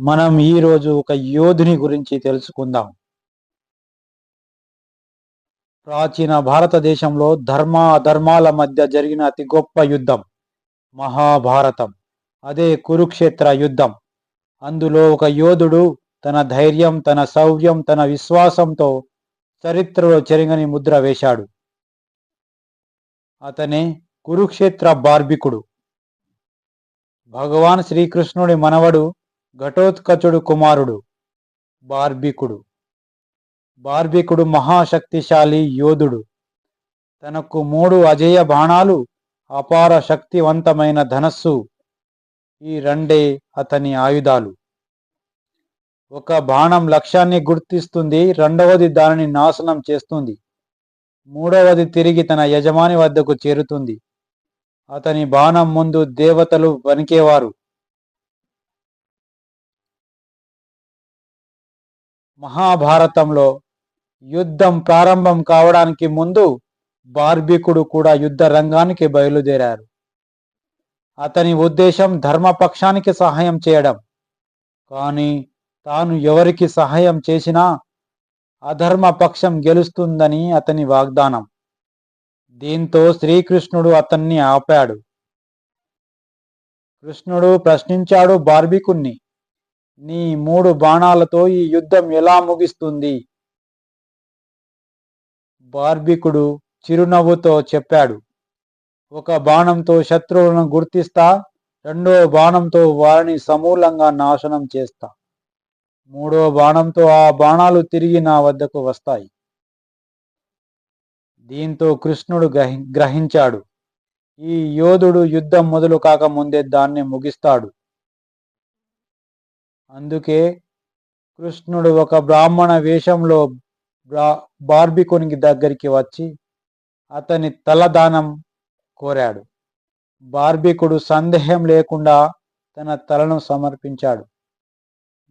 మనం ఈరోజు ఒక యోధుని గురించి తెలుసుకుందాం. ప్రాచీన భారతదేశంలో ధర్మ అధర్మాల మధ్య జరిగిన అతి గొప్ప యుద్ధం మహాభారతం. అదే కురుక్షేత్ర యుద్ధం. అందులో ఒక యోధుడు తన ధైర్యం తన శౌర్యం తన విశ్వాసంతో చరిత్రలో చెరగని ముద్ర వేశాడు. అతనే కురుక్షేత్ర బార్బికుడు. భగవాన్ శ్రీకృష్ణుడి మనవడు ఘటోత్కచుడు కుమారుడు బార్బికుడు. బార్బికుడు మహాశక్తిశాలి యోధుడు. తనకు మూడు అజేయ బాణాలు అపార శక్తివంతమైన ధనస్సు ఈ రెండే అతని ఆయుధాలు. ఒక బాణం లక్ష్యాన్ని గుర్తిస్తుంది రెండవది దానిని నాశనం చేస్తుంది. మూడవది తిరిగి తన యజమాని వద్దకు చేరుతుంది. అతని బాణం ముందు దేవతలు వణికేవారు. మహాభారతంలో యుద్ధం ప్రారంభం కావడానికి ముందు బార్బికుడు కూడా యుద్ధ రంగానికి బయలుదేరారు. అతని ఉద్దేశం ధర్మపక్షానికి సహాయం చేయడం. కానీ తాను ఎవరికి సహాయం చేసినా అధర్మ పక్షం గెలుస్తుందని అతని వాగ్దానం. దీంతో శ్రీకృష్ణుడు అతన్ని ఆపాడు. కృష్ణుడు ప్రశ్నించాడు బార్బికుణ్ణి నీ మూడు బాణాలతో ఈ యుద్ధం ఎలా ముగిస్తుంది? బార్బికుడు చిరునవ్వుతో చెప్పాడు. ఒక బాణంతో శత్రువులను గుర్తిస్తా రెండో బాణంతో వారిని సమూలంగా నాశనం చేస్తా. మూడో బాణంతో ఆ బాణాలు తిరిగి నా వద్దకు వస్తాయి. దీంతో కృష్ణుడు గ్రహించాడు. ఈ యోధుడు యుద్ధం మొదలు కాక ముందే దాన్ని ముగిస్తాడు. అందుకే కృష్ణుడు ఒక బ్రాహ్మణ వేషంలో బార్బికునికి దగ్గరికి వచ్చి అతని తలదానం కోరాడు. బార్బికుడు సందేహం లేకుండా తన తలను సమర్పించాడు.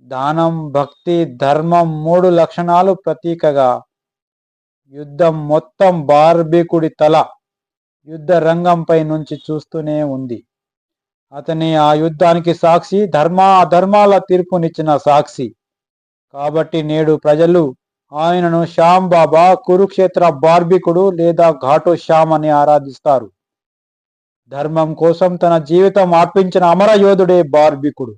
దానం భక్తి ధర్మం మూడు లక్షణాలు ప్రతీకగా యుద్ధం మొత్తం బార్బికుడి తల యుద్ధ రంగంపై నుంచి చూస్తూనే ఉంది. అతని ఆ యుద్ధానికి సాక్షి ధర్మ అధర్మాల తీర్పునిచ్చిన సాక్షి. కాబట్టి నేడు ప్రజలు ఆయనను శ్యామ్ బాబా కురుక్షేత్ర బార్బికుడు లేదా ఘాటు శ్యామ్ అని ఆరాధిస్తారు. ధర్మం కోసం తన జీవితం అర్పించిన అమర యోధుడే బార్బికుడు.